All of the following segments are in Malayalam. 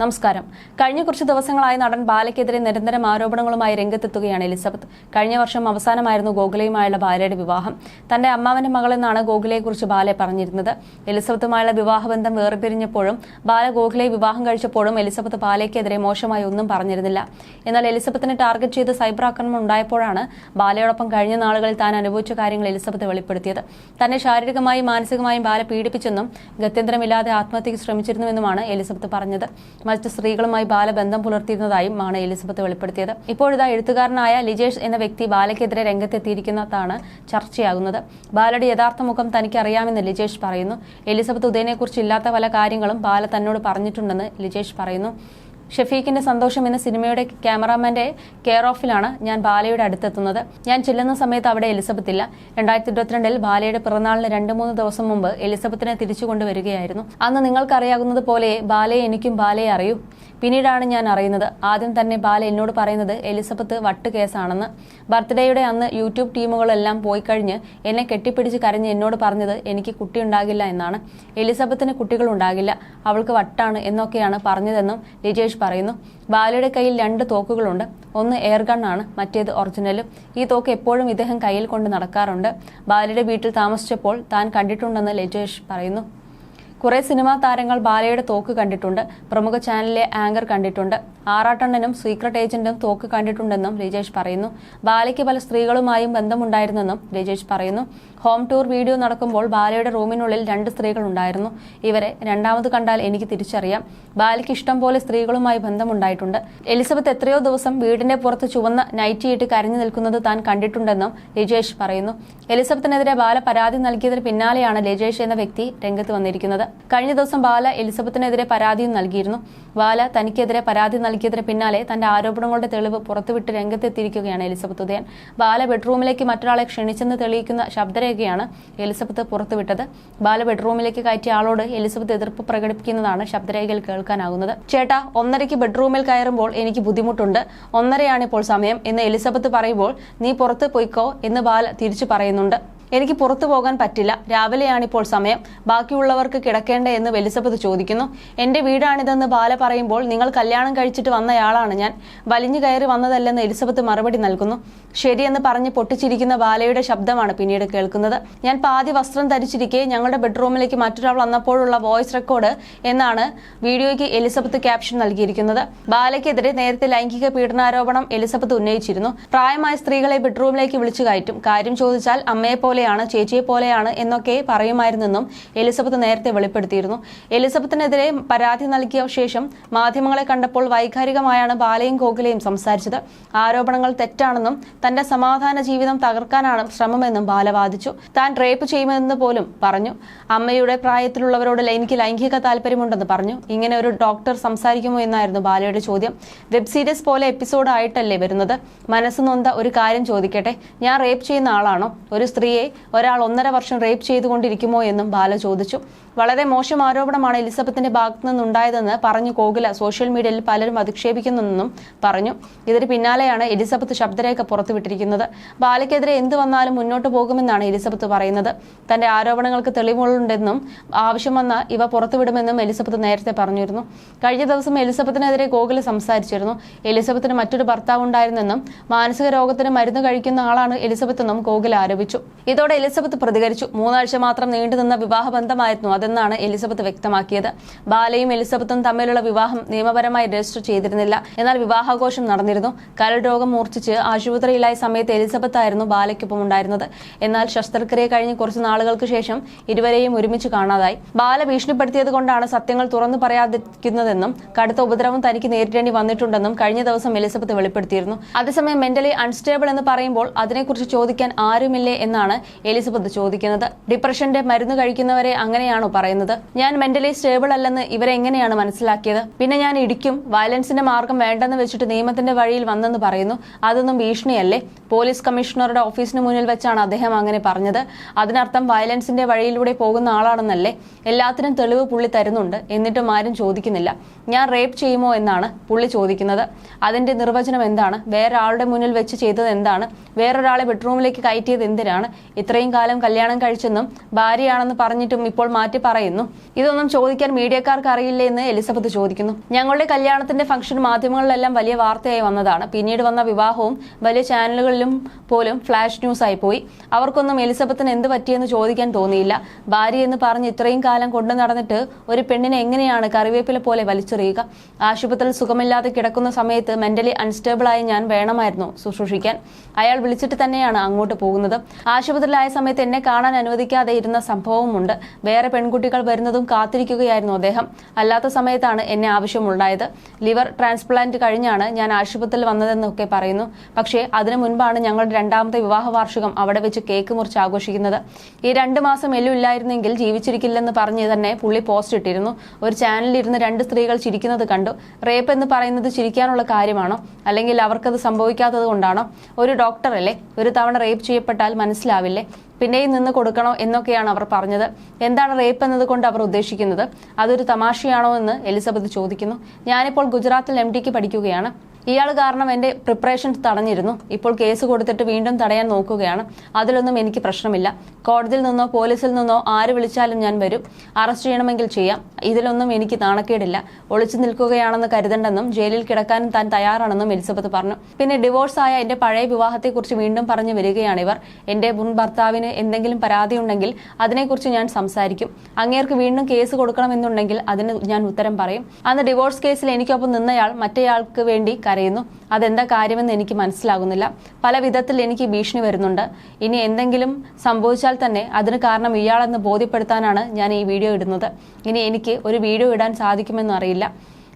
നമസ്കാരം. കഴിഞ്ഞ കുറച്ച് ദിവസങ്ങളായി നടൻ ബാലയ്ക്കെതിരെ നിരന്തരം ആരോപണങ്ങളുമായി രംഗത്തെത്തുകയാണ് എലിസബത്ത്. കഴിഞ്ഞ വർഷം അവസാനമായിരുന്നു ഗോകുലയുമായുള്ള ബാലയുടെ വിവാഹം. തന്റെ അമ്മാവന്റെ മകളെന്നാണ് ഗോകുലയെക്കുറിച്ച് ബാല പറഞ്ഞിരുന്നത്. എലിസബത്തുമായുള്ള വിവാഹബന്ധം വേർപിരിഞ്ഞപ്പോഴും ബാല ഗോകുലയെ വിവാഹം കഴിച്ചപ്പോഴും എലിസബത്ത് ബാലയ്ക്കെതിരെ മോശമായി ഒന്നും പറഞ്ഞിരുന്നില്ല. എന്നാൽ എലിസബത്തിനെ ടാർഗറ്റ് ചെയ്ത് സൈബർ ആക്രമണം ഉണ്ടായപ്പോഴാണ് ബാലയോടൊപ്പം കഴിഞ്ഞ നാളുകളിൽ താൻ അനുഭവിച്ച കാര്യങ്ങൾ എലിസബത്ത് വെളിപ്പെടുത്തിയത്. തന്നെ ശാരീരികമായും മാനസികമായും ബാല പീഡിപ്പിച്ചെന്നും ഗത്യന്തരമില്ലാതെ ആത്മഹത്യക്ക് ശ്രമിച്ചിരുന്നുവെന്നുമാണ് എലിസബത്ത് പറഞ്ഞത്. മറ്റ് സ്ത്രീകളുമായി ബാല ബന്ധം പുലർത്തിയിരുന്നതായും ആണ് എലിസബത്ത് വെളിപ്പെടുത്തിയത്. ഇപ്പോഴിതാ എഴുത്തുകാരനായ ലിജേഷ് എന്ന വ്യക്തി ബാലയ്ക്കെതിരെ രംഗത്തെത്തിയിരിക്കുന്നതാണ് ചർച്ചയാകുന്നത്. ബാലയുടെ യഥാർത്ഥ മുഖം തനിക്ക് അറിയാമെന്ന് ലിജേഷ് പറയുന്നു. എലിസബത്ത് ഉദയനെക്കുറിച്ച് ഇല്ലാത്ത പല കാര്യങ്ങളും ബാല തന്നോട് പറഞ്ഞിട്ടുണ്ടെന്ന് ലിജേഷ് പറയുന്നു. ഷഫീഖിന്റെ സന്തോഷം എന്ന സിനിമയുടെ ക്യാമറാമാന്റെ കെയർ ഓഫിലാണ് ഞാൻ ബാലയുടെ അടുത്തെത്തുന്നത്. ഞാൻ ചെല്ലുന്ന സമയത്ത് അവിടെ എലിസബത്ത് ഇല്ല. രണ്ടായിരത്തി ഇരുപത്തിരണ്ടിൽ ബാലയുടെ പിറന്നാളിന് രണ്ട് മൂന്ന് ദിവസം മുമ്പ് എലിസബത്തിനെ തിരിച്ചു കൊണ്ടുവരികയായിരുന്നു. അന്ന് നിങ്ങൾക്കറിയാവുന്നത് പോലെ ബാലയെ എനിക്കും ബാലയെ അറിയൂ. പിന്നീടാണ് ഞാൻ അറിയുന്നത്. ആദ്യം തന്നെ ബാല എന്നോട് പറയുന്നത് എലിസബത്ത് വട്ട് കേസാണെന്ന്. ബർത്ത്ഡേയുടെ അന്ന് യൂട്യൂബ് ടീമുകളെല്ലാം പോയി കഴിഞ്ഞ് എന്നെ കെട്ടിപ്പിടിച്ച് കരഞ്ഞ് എന്നോട് പറഞ്ഞത് എനിക്ക് കുട്ടിയുണ്ടാകില്ല എന്നാണ്. എലിസബത്തിന് കുട്ടികളുണ്ടാകില്ല അവൾക്ക് വട്ടാണ് എന്നൊക്കെയാണ് പറഞ്ഞതെന്നും ലിജേഷ് പറയുന്നു ബാലയുടെ കയ്യിൽ രണ്ട് തോക്കുകളുണ്ട്. ഒന്ന് എയർ ഗണ്ണാണ് മറ്റേത് ഒറിജിനലും. ഈ തോക്ക് എപ്പോഴും ഇദ്ദേഹം കയ്യിൽ കൊണ്ട് നടക്കാറുണ്ട്. ബാലയുടെ വീട്ടിൽ താമസിച്ചപ്പോൾ താൻ കണ്ടിട്ടുണ്ടെന്ന് ലജേഷ് പറയുന്നു. കുറെ സിനിമാ താരങ്ങൾ ബാലയുടെ തോക്ക് കണ്ടിട്ടുണ്ട്. പ്രമുഖ ചാനലിലെ ആങ്കർ കണ്ടിട്ടുണ്ട്. ആറാട്ടണ്ണനും സീക്രട്ട് ഏജന്റും തോക്ക് കണ്ടിട്ടുണ്ടെന്നും രജേഷ് പറയുന്നു. ബാലയ്ക്ക് പല സ്ത്രീകളുമായും ബന്ധമുണ്ടായിരുന്നെന്നും രജേഷ് പറയുന്നു. ഹോം ടൂർ വീഡിയോ നടക്കുമ്പോൾ ബാലയുടെ റൂമിനുള്ളിൽ രണ്ട് സ്ത്രീകൾ ഉണ്ടായിരുന്നു. ഇവരെ രണ്ടാമത് കണ്ടാൽ എനിക്ക് തിരിച്ചറിയാം. ബാലയ്ക്ക് ഇഷ്ടം പോലെ സ്ത്രീകളുമായി ബന്ധമുണ്ടായിട്ടുണ്ട്. എലിസബത്ത് എത്രയോ ദിവസം വീടിന്റെ പുറത്ത് ചുവന്ന നൈറ്റിയിട്ട് കരഞ്ഞു നിൽക്കുന്നത് താൻ കണ്ടിട്ടുണ്ടെന്നും രജേഷ് പറയുന്നു. എലിസബത്തിനെതിരെ ബാല പരാതി നൽകിയതിന് പിന്നാലെയാണ് രജേഷ് എന്ന വ്യക്തി രംഗത്ത് വന്നിരിക്കുന്നത്. കഴിഞ്ഞ ദിവസം ബാല എലിസബത്തിനെതിരെ പരാതിയും നൽകിയിരുന്നു. ബാല തനിക്കെതിരെ പരാതി നൽകിയതിന് പിന്നാലെ തന്റെ ആരോപണങ്ങളുടെ തെളിവ് പുറത്തുവിട്ട് രംഗത്തെത്തിയിരിക്കുകയാണ് എലിസബത്ത് ഉദയൻ. ബാല ബെഡ്റൂമിലേക്ക് മറ്റൊരാളെ ക്ഷണിച്ചെന്ന് തെളിയിക്കുന്ന ശബ്ദരേഖയാണ് എലിസബത്ത് പുറത്തുവിട്ടത്. ബാല ബെഡ്റൂമിലേക്ക് കയറ്റിയ ആളോട് എലിസബത്ത് എതിർപ്പ് പ്രകടിപ്പിക്കുന്നതാണ് ശബ്ദരേഖയിൽ കേൾക്കാനാകുന്നത്. ചേട്ടാ ഒന്നരയ്ക്ക് ബെഡ്റൂമിൽ കയറുമ്പോൾ എനിക്ക് ബുദ്ധിമുട്ടുണ്ട്. ഒന്നരയാണ് ഇപ്പോൾ സമയം എന്ന് എലിസബത്ത് പറയുമ്പോൾ നീ പുറത്ത് പോയിക്കോ എന്ന് ബാല തിരിച്ചു പറയുന്നുണ്ട്. എനിക്ക് പുറത്തു പോകാൻ പറ്റില്ല. രാവിലെയാണിപ്പോൾ സമയം. ബാക്കിയുള്ളവർക്ക് കിടക്കേണ്ടേ എന്ന് വെലിസബത്ത് ചോദിക്കുന്നു. എന്റെ വീടാണിതെന്ന് ബാല പറയുമ്പോൾ നിങ്ങൾ കല്യാണം കഴിച്ചിട്ട് വന്നയാളാണ് ഞാൻ. വലിഞ്ഞു കയറി വന്നതല്ലെന്ന് എലിസബത്ത് മറുപടി നൽകുന്നു. ശരിയെന്ന് പറഞ്ഞ് പൊട്ടിച്ചിരിക്കുന്ന ബാലയുടെ ശബ്ദമാണ് പിന്നീട് കേൾക്കുന്നത്. ഞാൻ പാതി വസ്ത്രം ധരിച്ചിരിക്കെ ഞങ്ങളുടെ ബെഡ്റൂമിലേക്ക് മറ്റൊരാൾ വന്നപ്പോഴുള്ള വോയിസ് റെക്കോർഡ് എന്നാണ് വീഡിയോയ്ക്ക് എലിസബത്ത് ക്യാപ്ഷൻ നൽകിയിരിക്കുന്നത്. ബാലയ്ക്കെതിരെ നേരത്തെ ലൈംഗിക പീഡനാരോപണം എലിസബത്ത് ഉന്നയിച്ചിരുന്നു. പ്രായമായ സ്ത്രീകളെ ബെഡ്റൂമിലേക്ക് വിളിച്ചു കയറ്റും. കാര്യം ചോദിച്ചാൽ അമ്മയെ പോലെയാണ് ചേച്ചിയെ പോലെയാണ് എന്നൊക്കെ പറയുമായിരുന്നെന്നും എലിസബത്ത് നേരത്തെ വെളിപ്പെടുത്തിയിരുന്നു. എലിസബത്തിനെതിരെ പരാതി നൽകിയ ശേഷം മാധ്യമങ്ങളെ കണ്ടപ്പോൾ വൈകാരികമായാണ് ബാലയും ഗോകുലയും സംസാരിച്ചത്. ആരോപണങ്ങൾ തെറ്റാണെന്നും തന്റെ സമാധാന ജീവിതം തകർക്കാനാണ് ശ്രമമെന്നും ബാല വാദിച്ചു. താൻ റേപ്പ് ചെയ്യുമെന്ന് പോലും പറഞ്ഞു. അമ്മയുടെ പ്രായത്തിലുള്ളവരോട് എനിക്ക് ലൈംഗിക താല്പര്യമുണ്ടെന്ന് പറഞ്ഞു. ഇങ്ങനെ ഒരു ഡോക്ടർ സംസാരിക്കുമോ എന്നായിരുന്നു ബാലയുടെ ചോദ്യം. വെബ് സീരീസ് പോലെ എപ്പിസോഡ് ആയിട്ടല്ലേ വരുന്നത്? മനസ്സ് നൊന്ത ഒരു കാര്യം ചോദിക്കട്ടെ. ഞാൻ റേപ്പ് ചെയ്യുന്ന ആളാണോ? ഒരു സ്ത്രീയെ ഒരാൾ ഒന്നര വർഷം റേപ്പ് ചെയ്തുകൊണ്ടിരിക്കുമോ എന്നും ബാല ചോദിച്ചു. വളരെ മോശം ആരോപണമാണ് എലിസബത്തിന്റെ ഭാഗത്തു നിന്നുണ്ടായതെന്ന് പറഞ്ഞു കോകില സോഷ്യൽ മീഡിയയിൽ പലരും അധിക്ഷേപിക്കുന്നെന്നും പറഞ്ഞു. ഇതിന് പിന്നാലെയാണ് എലിസബത്ത് ശബ്ദരേഖ പുറത്തുവിട്ടിരിക്കുന്നത്. ബാലയ്ക്കെതിരെ എന്ത് വന്നാലും മുന്നോട്ട് പോകുമെന്നാണ് എലിസബത്ത് പറയുന്നത്. തന്റെ ആരോപണങ്ങൾക്ക് തെളിവുകളുണ്ടെന്നും ആവശ്യം വന്ന ഇവ പുറത്തുവിടുമെന്നും എലിസബത്ത് നേരത്തെ പറഞ്ഞിരുന്നു. കഴിഞ്ഞ ദിവസം എലിസബത്തിനെതിരെ ഗോകുല സംസാരിച്ചിരുന്നു. എലിസബത്തിന് മറ്റൊരു ഭർത്താവ് ഉണ്ടായിരുന്നെന്നും മാനസിക രോഗത്തിന് മരുന്ന് കഴിക്കുന്ന ആളാണ് എലിസബത്ത് എന്നും ഗോകുല ആരോപിച്ചു. ഇതോടെ എലിസബത്ത് പ്രതികരിച്ചു. മൂന്നാഴ്ച മാത്രം നീണ്ടുനിന്ന വിവാഹബന്ധമായിരുന്നു അതെന്നാണ് എലിസബത്ത് വ്യക്തമാക്കിയത്. ബാലയും എലിസബത്തും തമ്മിലുള്ള വിവാഹം നിയമപരമായി രജിസ്റ്റർ ചെയ്തിരുന്നില്ല. എന്നാൽ വിവാഹാഘോഷം നടന്നിരുന്നു. കരൾ രോഗം മൂർച്ഛിച്ച് ആശുപത്രിയിലായ സമയത്ത് എലിസബത്ത് ആയിരുന്നു ബാലയ്ക്കൊപ്പം ഉണ്ടായിരുന്നത്. എന്നാൽ ശസ്ത്രക്രിയ കഴിഞ്ഞ് കുറച്ച് നാളുകൾക്ക് ശേഷം ഇരുവരെയും ഒരുമിച്ച് കാണാതായി. ബാല ഭീഷണിപ്പെടുത്തിയത് കൊണ്ടാണ് സത്യങ്ങൾ തുറന്നു പറയാതിരിക്കുന്നതെന്നും കടുത്ത ഉപദ്രവം തനിക്ക് നേരിടേണ്ടി വന്നിട്ടുണ്ടെന്നും കഴിഞ്ഞ ദിവസം എലിസബത്ത് വെളിപ്പെടുത്തിയിരുന്നു. അതേസമയം മെന്റലി അൺസ്റ്റേബിൾ എന്ന് പറയുമ്പോൾ അതിനെക്കുറിച്ച് ചോദിക്കാൻ ആരുമില്ലേ എന്നാണ് എലിസബത്ത് ചോദിക്കുന്നത് ഡിപ്രഷന്റെ മരുന്ന് കഴിക്കുന്നവരെ അങ്ങനെയാണോ പറയുന്നത്? ഞാൻ മെന്റലി സ്റ്റേബിൾ അല്ലെന്ന് ഇവരെ എങ്ങനെയാണ് മനസ്സിലാക്കിയത്? പിന്നെ ഞാൻ ഇടിക്കും വയലൻസിന്റെ മാർഗം വേണ്ടെന്ന് വെച്ചിട്ട് നിയമത്തിന്റെ വഴിയിൽ വന്നെന്ന് പറയുന്നു. അതൊന്നും ഭീഷണിയല്ലേ? പോലീസ് കമ്മീഷണറുടെ ഓഫീസിന് മുന്നിൽ വെച്ചാണ് അദ്ദേഹം അങ്ങനെ പറഞ്ഞത്. അതിനർത്ഥം വയലൻസിന്റെ വഴിയിലൂടെ പോകുന്ന ആളാണെന്നല്ലേ? എല്ലാത്തിനും തെളിവ് പുള്ളി തരുന്നുണ്ട്. എന്നിട്ടും ആരും ചോദിക്കുന്നില്ല. ഞാൻ റേപ്പ് ചെയ്യുമോ എന്നാണ് പുള്ളി ചോദിക്കുന്നത്. അതിന്റെ നിർവചനം എന്താണ്? വേറെ ആളുടെ മുന്നിൽ വെച്ച് ചെയ്തത് എന്താണ്? വേറൊരാളെ ബെഡ്റൂമിലേക്ക് കയറ്റിയത് എന്തിനാണ്? ഇത്രയും കാലം കല്യാണം കഴിച്ചെന്നും ഭാര്യയാണെന്ന് പറഞ്ഞിട്ടും ഇപ്പോൾ മാറ്റി പറയുന്നു. ഇതൊന്നും ചോദിക്കാൻ മീഡിയക്കാർക്ക് അറിയില്ലേ എന്ന് എലിസബത്ത് ചോദിക്കുന്നു. ഞങ്ങളുടെ കല്യാണത്തിന്റെ ഫംഗ്ഷൻ മാധ്യമങ്ങളിലെല്ലാം വലിയ വാർത്തയായി വന്നതാണ്. പിന്നീട് വന്ന വിവാഹവും വലിയ ചാനലുകളിലും പോലും ഫ്ലാഷ് ന്യൂസ് ആയി പോയി. അവർക്കൊന്നും എലിസബത്തിന് എന്ത് പറ്റിയെന്ന് ചോദിക്കാൻ തോന്നിയില്ല. ഭാര്യ എന്ന് പറഞ്ഞ് ഇത്രയും കാലം കൊണ്ടു നടന്നിട്ട് ഒരു പെണ്ണിനെ എങ്ങനെയാണ് കറിവേപ്പില പോലെ വലിച്ചെറിയുക? ആശുപത്രിയിൽ സുഖമില്ലാതെ കിടക്കുന്ന സമയത്ത് മെന്റലി അൺസ്റ്റേബിൾ ആയി ഞാൻ വേണമായിരുന്നു ശുശ്രൂഷിക്കാൻ. അയാൾ വിളിച്ചിട്ട് തന്നെയാണ് അങ്ങോട്ട് പോകുന്നത്. ആശുപത്രിയിലായ സമയത്ത് എന്നെ കാണാൻ അനുവദിക്കാതെ ഇരുന്ന സംഭവമുണ്ട് വേറെ പെൺകുട്ടികൾ വരുന്നതും കാത്തിരിക്കുകയായിരുന്നു അദ്ദേഹം. അല്ലാത്ത സമയത്താണ് എന്നെ ആവശ്യമുണ്ടായത്. ലിവർ ട്രാൻസ്പ്ലാന്റ് കഴിഞ്ഞാണ് ഞാൻ ആശുപത്രിയിൽ വന്നതെന്നൊക്കെ പറയുന്നു. പക്ഷേ അതിനു മുൻപാണ് ഞങ്ങളുടെ രണ്ടാമത്തെ വിവാഹ വാർഷികം അവിടെ വെച്ച് കേക്ക് മുറിച്ച് ആഘോഷിക്കുന്നത്. ഈ രണ്ട് മാസം എല്ലു ഇല്ലായിരുന്നെങ്കിൽ ജീവിച്ചിരിക്കില്ലെന്ന് പറഞ്ഞ് തന്നെ പുള്ളി പോസ്റ്റ് ഇട്ടിരുന്നു. ഒരു ചാനലിൽ ഇരുന്ന് രണ്ട് സ്ത്രീകൾ ചിരിക്കുന്നത് കണ്ടു. റേപ്പ് എന്ന് പറയുന്നത് ചിരിക്കാനുള്ള കാര്യമാണോ? അല്ലെങ്കിൽ അവർക്കത് സംഭവിക്കാത്തത് കൊണ്ടാണോ? ഒരു ഡോക്ടറല്ലേ? ഒരു തവണ റേപ്പ് ചെയ്യപ്പെട്ടാൽ മനസ്സിലാവില്ലേ. പിന്നെയും നിന്ന് കൊടുക്കണോ എന്നൊക്കെയാണ് അവർ പറഞ്ഞത്. എന്താണ് റേപ്പ് എന്നതുകൊണ്ട് അവർ ഉദ്ദേശിക്കുന്നത്? അതൊരു തമാശയാണോ എന്ന് എലിസബത്ത് ചോദിക്കുന്നു. ഞാനിപ്പോൾ ഗുജറാത്തിൽ എം ഡിക്ക് പഠിക്കുകയാണ്. ഇയാൾ കാരണം എന്റെ പ്രിപ്പറേഷൻ തടഞ്ഞിരുന്നു. ഇപ്പോൾ കേസ് കൊടുത്തിട്ട് വീണ്ടും തടയാൻ നോക്കുകയാണ്. അതിലൊന്നും എനിക്ക് പ്രശ്നമില്ല. കോടതിയിൽ നിന്നോ പോലീസിൽ നിന്നോ ആര് വിളിച്ചാലും ഞാൻ വരും. അറസ്റ്റ് ചെയ്യണമെങ്കിൽ ചെയ്യാം. ഇതിലൊന്നും എനിക്ക് നാണക്കേടില്ല. ഒളിച്ചു നിൽക്കുകയാണെന്ന് കരുതണ്ടെന്നും ജയിലിൽ കിടക്കാനും താൻ തയ്യാറാണെന്നും എലിസബത്ത് പറഞ്ഞു. പിന്നെ ഡിവോഴ്സ് ആയ എന്റെ പഴയ വിവാഹത്തെക്കുറിച്ച് വീണ്ടും പറഞ്ഞു വരികയാണ് ഇവർ. എന്റെ മുൻ ഭർത്താവിന് എന്തെങ്കിലും പരാതി ഉണ്ടെങ്കിൽ അതിനെക്കുറിച്ച് ഞാൻ സംസാരിക്കും. അങ്ങേർക്ക് വീണ്ടും കേസ് കൊടുക്കണമെന്നുണ്ടെങ്കിൽ അതിന് ഞാൻ ഉത്തരം പറയും. അന്ന് ഡിവോഴ്സ് കേസിൽ എനിക്കൊപ്പം നിന്നയാൾ മറ്റേയാൾക്ക് വേണ്ടി കരയുന്നു അതെന്താ കാര്യമെന്ന് എനിക്ക് മനസ്സിലാകുന്നില്ല. പല വിധത്തിൽ എനിക്ക് ഭീഷണി വരുന്നുണ്ട്. ഇനി എന്തെങ്കിലും സംഭവിച്ചാൽ തന്നെ അതിന് കാരണം ഇയാളെന്ന് ബോധ്യപ്പെടുത്താനാണ് ഞാൻ ഈ വീഡിയോ ഇടുന്നത്. ഇനി എനിക്ക് ഒരു വീഡിയോ ഇടാൻ സാധിക്കുമെന്നും അറിയില്ല.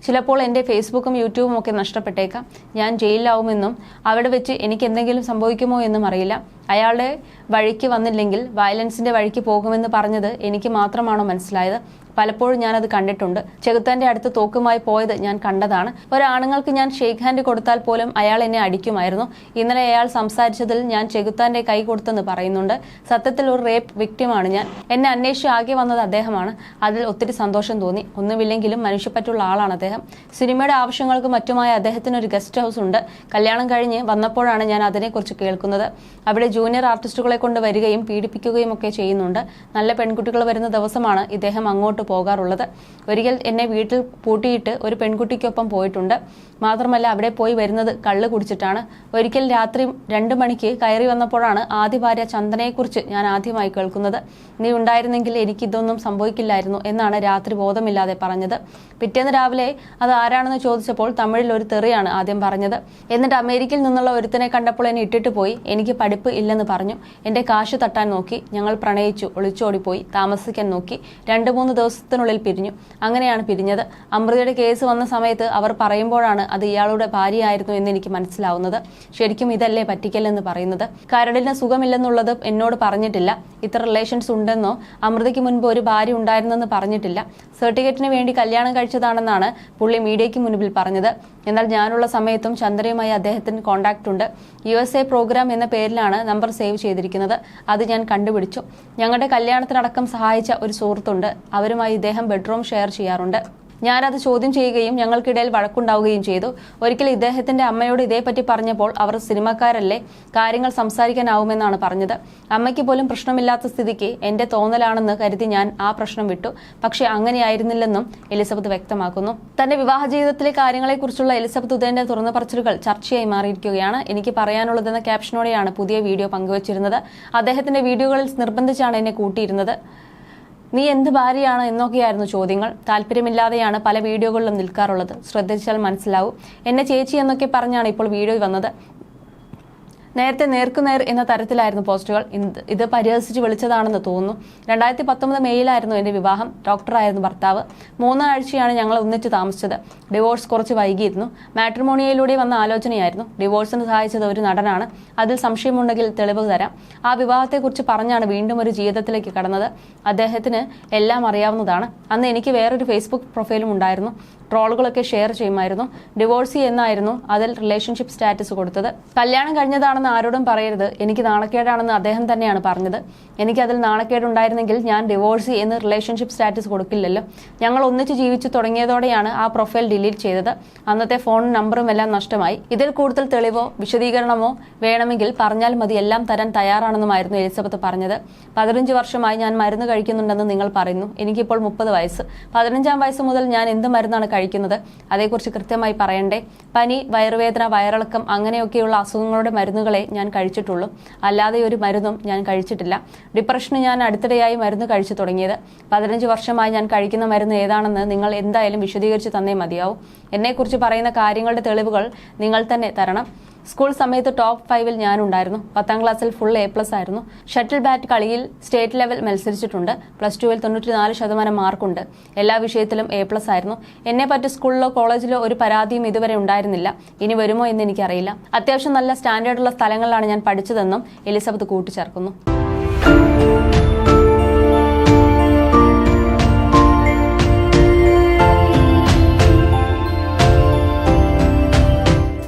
ചിലപ്പോൾ എന്റെ ഫേസ്ബുക്കും യൂട്യൂബും ഒക്കെ നഷ്ടപ്പെട്ടേക്കാം. ഞാൻ ജയിലിലാവുമെന്നും അവിടെ വെച്ച് എനിക്ക് എന്തെങ്കിലും സംഭവിക്കുമോ എന്നും അറിയില്ല. അയാളുടെ വഴിക്ക് വന്നില്ലെങ്കിൽ വയലൻസിന്റെ വഴിക്ക് പോകുമെന്ന് പറഞ്ഞത് എനിക്ക് മാത്രമാണോ മനസ്സിലായത്? പലപ്പോഴും ഞാനത് കണ്ടിട്ടുണ്ട്. ചെകുത്താന്റെ അടുത്ത് തോക്കുമായി പോയത് ഞാൻ കണ്ടതാണ്. ഒരാണുങ്ങൾക്ക് ഞാൻ ഷേക്ക് ഹാൻഡ് കൊടുത്താൽ പോലും അയാൾ എന്നെ അടിക്കുമായിരുന്നു. ഇന്നലെ അയാൾ സംസാരിച്ചതിൽ ഞാൻ ചെകുത്താന്റെ കൈ കൊടുത്തെന്ന് പറയുന്നുണ്ട്. സത്യത്തിൽ ഒരു റേപ്പ് വിക്ടിമാണ് ഞാൻ. എന്നെ അന്വേഷിച്ച് ആകെ വന്നത് അദ്ദേഹമാണ്. അതിൽ ഒത്തിരി സന്തോഷം തോന്നി. ഒന്നുമില്ലെങ്കിലും മനുഷ്യപ്പറ്റുള്ള ആളാണ് അദ്ദേഹം. സിനിമയുടെ ആവശ്യങ്ങൾക്ക് മറ്റുമായി അദ്ദേഹത്തിന് ഒരു ഗസ്റ്റ് ഹൗസ് ഉണ്ട്. കല്യാണം കഴിഞ്ഞ് വന്നപ്പോഴാണ് ഞാൻ അതിനെക്കുറിച്ച് കേൾക്കുന്നത്. അവിടെ ജൂനിയർ ആർട്ടിസ്റ്റുകളെ കൊണ്ട് വരികയും പീഡിപ്പിക്കുകയും ഒക്കെ ചെയ്യുന്നുണ്ട്. നല്ല പെൺകുട്ടികൾ വരുന്ന ദിവസമാണ് ഇദ്ദേഹം അങ്ങോട്ട് പോകാറുള്ളത്. ഒരിക്കൽ എന്നെ വീട്ടിൽ പൂട്ടിയിട്ട് ഒരു പെൺകുട്ടിക്കൊപ്പം പോയിട്ടുണ്ട്. മാത്രമല്ല അവിടെ പോയി വരുന്നത് കള്ള് കുടിച്ചിട്ടാണ്. ഒരിക്കൽ രാത്രി രണ്ട് മണിക്ക് കയറി വന്നപ്പോഴാണ് ആദ്യ ഭാര്യ ചന്ദനയെക്കുറിച്ച് ഞാൻ ആദ്യമായി കേൾക്കുന്നത്. നീ ഉണ്ടായിരുന്നെങ്കിൽ എനിക്കിതൊന്നും സംഭവിക്കില്ലായിരുന്നു എന്നാണ് രാത്രി ബോധമില്ലാതെ പറഞ്ഞത്. പിറ്റേന്ന് രാവിലെ അത് ആരാണെന്ന് ചോദിച്ചപ്പോൾ തമിഴിൽ ഒരു തെറിയാണ് ആദ്യം പറഞ്ഞത്. എന്നിട്ട് അമേരിക്കയിൽ നിന്നുള്ള ഒരുത്തനെ കണ്ടപ്പോൾ എന്നെ ഇട്ടിട്ട് പോയി. എനിക്ക് പഠിപ്പ് ഇല്ലെന്ന് പറഞ്ഞു. എന്റെ കാശ് തട്ടാൻ നോക്കി. ഞങ്ങൾ പ്രണയിച്ചു. ഒളിച്ചോടിപ്പോയി. താമസിക്കാൻ നോക്കി. രണ്ട് മൂന്ന് ദിവസത്തിനുള്ളിൽ പിരിഞ്ഞു. അങ്ങനെയാണ് പിരിഞ്ഞത്. അമൃതയുടെ കേസ് വന്ന സമയത്ത് അവർ പറയുമ്പോഴാണ് അത് ഇയാളുടെ ഭാര്യയായിരുന്നു എന്ന് എനിക്ക് മനസ്സിലാവുന്നത്. ശരിക്കും ഇതല്ലേ പറ്റിക്കല്ലെന്ന് പറയുന്നത്. കരടിന് സുഖമില്ലെന്നുള്ളത് എന്നോട് പറഞ്ഞിട്ടില്ല. ഇത്ര റിലേഷൻസ് ഉണ്ടെന്നോ? അമൃതയ്ക്ക് മുൻപ് ഒരു ഭാര്യ ഉണ്ടായിരുന്നെന്ന് പറഞ്ഞിട്ടില്ല. സർട്ടിഫിക്കറ്റിന് വേണ്ടി കല്യാണം കഴിച്ചതാണെന്നാണ് പുള്ളി മീഡിയയ്ക്ക് മുൻപിൽ പറഞ്ഞത്. എന്നാൽ ഞാനുള്ള സമയത്തും ചന്ദ്രയുമായി അദ്ദേഹത്തിന് കോണ്ടാക്ട് ഉണ്ട്. യു എസ് എ പ്രോഗ്രാം എന്ന പേരിലാണ് നമ്പർ സേവ് ചെയ്തിരിക്കുന്നത്. അത് ഞാൻ കണ്ടുപിടിച്ചു. ഞങ്ങളുടെ കല്യാണത്തിനടക്കം സഹായിച്ച ഒരു സുഹൃത്തുണ്ട്. അവരുമായി ഇദ്ദേഹം ബെഡ്റൂം ഷെയർ ചെയ്യാറുണ്ട്. ഞാനത് ചോദ്യം ചെയ്യുകയും ഞങ്ങൾക്കിടയിൽ വഴക്കുണ്ടാവുകയും ചെയ്തു. ഒരിക്കൽ ഇദ്ദേഹത്തിന്റെ അമ്മയോട് ഇതേപ്പറ്റി പറഞ്ഞപ്പോൾ അവർ സിനിമക്കാരല്ലേ കാര്യങ്ങൾ സംസാരിക്കാനാവുമെന്നാണ് പറഞ്ഞത്. അമ്മയ്ക്ക് പോലും പ്രശ്നമില്ലാത്ത സ്ഥിതിക്ക് എന്റെ തോന്നലാണെന്ന് കരുതി ഞാൻ ആ പ്രശ്നം വിട്ടു. പക്ഷേ അങ്ങനെയായിരുന്നില്ലെന്നും എലിസബത്ത് വ്യക്തമാക്കുന്നു. തന്റെ വിവാഹ ജീവിതത്തിലെ കാര്യങ്ങളെക്കുറിച്ചുള്ള എലിസബത്ത് ഉദയന്റെ തുറന്ന പറച്ചിലുകൾ ചർച്ചയായി മാറിയിരിക്കുകയാണ്. എനിക്ക് പറയാനുള്ളതെന്ന ക്യാപ്ഷനോടെയാണ് പുതിയ വീഡിയോ പങ്കുവച്ചിരുന്നത്. അദ്ദേഹത്തിന്റെ വീഡിയോകളിൽ നിർബന്ധിച്ചാണ് എന്നെ കൂട്ടിയിരുന്നത്. നീ എന്ത് ഭാര്യയാണ് എന്നൊക്കെയായിരുന്നു ചോദ്യങ്ങൾ. താല്പര്യമില്ലാതെയാണ് പല വീഡിയോകളിലും നിൽക്കാറുള്ളത്. ശ്രദ്ധിച്ചാൽ മനസ്സിലാവും. എന്നെ ചേച്ചി എന്നൊക്കെ പറഞ്ഞാണ് ഇപ്പോൾ വീഡിയോയിൽ വന്നത്. നേരത്തെ നേർക്കുനേർ എന്ന തരത്തിലായിരുന്നു പോസ്റ്റുകൾ. ഇത് പരിഹസിച്ച് വിളിച്ചതാണെന്ന് തോന്നുന്നു. രണ്ടായിരത്തി പത്തൊമ്പത് മെയ്യിലായിരുന്നു എന്റെ വിവാഹം. ഡോക്ടറായിരുന്നു ഭർത്താവ്. മൂന്നാഴ്ചയാണ് ഞങ്ങൾ ഒന്നിച്ച് താമസിച്ചത്. ഡിവോഴ്സ് കുറച്ച് വൈകിയിരുന്നു. മാട്രിമോണിയയിലൂടെ വന്ന ആലോചനയായിരുന്നു. ഡിവോഴ്സിന് സഹായിച്ചത് ഒരു നടനാണ്. അതിൽ സംശയമുണ്ടെങ്കിൽ തെളിവ് തരാം. ആ വിവാഹത്തെക്കുറിച്ച് പറഞ്ഞാണ് വീണ്ടും ഒരു ജീവിതത്തിലേക്ക് കടന്നത്. അദ്ദേഹത്തിന് എല്ലാം അറിയാവുന്നതാണ്. അന്ന് എനിക്ക് വേറൊരു ഫേസ്ബുക്ക് പ്രൊഫൈലും ഉണ്ടായിരുന്നു. ട്രോളുകളൊക്കെ ഷെയർ ചെയ്യുമായിരുന്നു. ഡിവോഴ്സി എന്നായിരുന്നു അതിൽ റിലേഷൻഷിപ്പ് സ്റ്റാറ്റസ് കൊടുത്തത്. കല്യാണം കഴിഞ്ഞതാണെന്ന് ആരോടും പറയരുത്. എനിക്ക് നാണക്കേടാണെന്ന് അദ്ദേഹം തന്നെയാണ് പറഞ്ഞത്. എനിക്ക് അതിൽ നാണക്കേടുണ്ടായിരുന്നെങ്കിൽ ഞാൻ ഡിവോഴ്സി എന്ന് റിലേഷൻഷിപ്പ് സ്റ്റാറ്റസ് കൊടുക്കില്ലല്ലോ. ഞങ്ങൾ ഒന്നിച്ച് ജീവിച്ചു തുടങ്ങിയതോടെയാണ് ആ പ്രൊഫൈൽ ഡിലീറ്റ് ചെയ്തത്. അന്നത്തെ ഫോൺ നമ്പറും എല്ലാം നഷ്ടമായി. ഇതിൽ കൂടുതൽ തെളിവോ വിശദീകരണമോ വേണമെങ്കിൽ പറഞ്ഞാൽ മതി. എല്ലാം തരാൻ തയ്യാറാണെന്നുമായിരുന്നു എലിസബത്ത് പറഞ്ഞത്. പതിനഞ്ച് വർഷമായി ഞാൻ മരുന്ന് കഴിക്കുന്നുണ്ടെന്ന് നിങ്ങൾ പറയുന്നു. എനിക്കിപ്പോൾ മുപ്പത് വയസ്സ്. പതിനഞ്ചാം വയസ്സ് മുതൽ ഞാൻ എന്ത് മരുന്നാണ് കഴിക്കുന്നത്. അതേക്കുറിച്ച് കൃത്യമായി പറയണ്ടേ. പനി വയറുവേദന വയറിളക്കം അങ്ങനെയൊക്കെയുള്ള അസുഖങ്ങളുടെ മരുന്നുകളെ ഞാൻ കഴിച്ചിട്ടുള്ളൂ. അല്ലാതെ ഒരു മരുന്നും ഞാൻ കഴിച്ചിട്ടില്ല. ഡിപ്രഷന് ഞാൻ അടുത്തിടെയായി മരുന്ന് കഴിച്ചു തുടങ്ങിയത്. പതിനഞ്ച് വർഷമായി ഞാൻ കഴിക്കുന്ന മരുന്ന് ഏതാണെന്ന് നിങ്ങൾ എന്തായാലും വിശദീകരിച്ച് തന്നേ മതിയാവും. എന്നെക്കുറിച്ച് പറയുന്ന കാര്യങ്ങളുടെ തെളിവുകൾ നിങ്ങൾ തന്നെ തരണം. സ്കൂൾ സമയത്ത് ടോപ്പ് ഫൈവിൽ ഞാനുണ്ടായിരുന്നു. പത്താം ക്ലാസ്സിൽ ഫുൾ എ പ്ലസ് ആയിരുന്നു. ഷട്ടിൽ ബാറ്റ് കളിയിൽ സ്റ്റേറ്റ് ലെവൽ മത്സരിച്ചിട്ടുണ്ട്. പ്ലസ് ടുവിൽ തൊണ്ണൂറ്റിനാല് ശതമാനം മാർക്കുണ്ട് എല്ലാ വിഷയത്തിലും എ പ്ലസ് ആയിരുന്നു. എന്നെ പറ്റി സ്കൂളിലോ കോളേജിലോ ഒരു പരാതിയും ഇതുവരെ ഉണ്ടായിരുന്നില്ല. ഇനി വരുമോ എന്ന് എനിക്കറിയില്ല. അത്യാവശ്യം നല്ല സ്റ്റാൻഡേർഡുള്ള സ്ഥലങ്ങളിലാണ് ഞാൻ പഠിച്ചതെന്നും എലിസബത്ത് കൂട്ടിച്ചേർക്കുന്നു.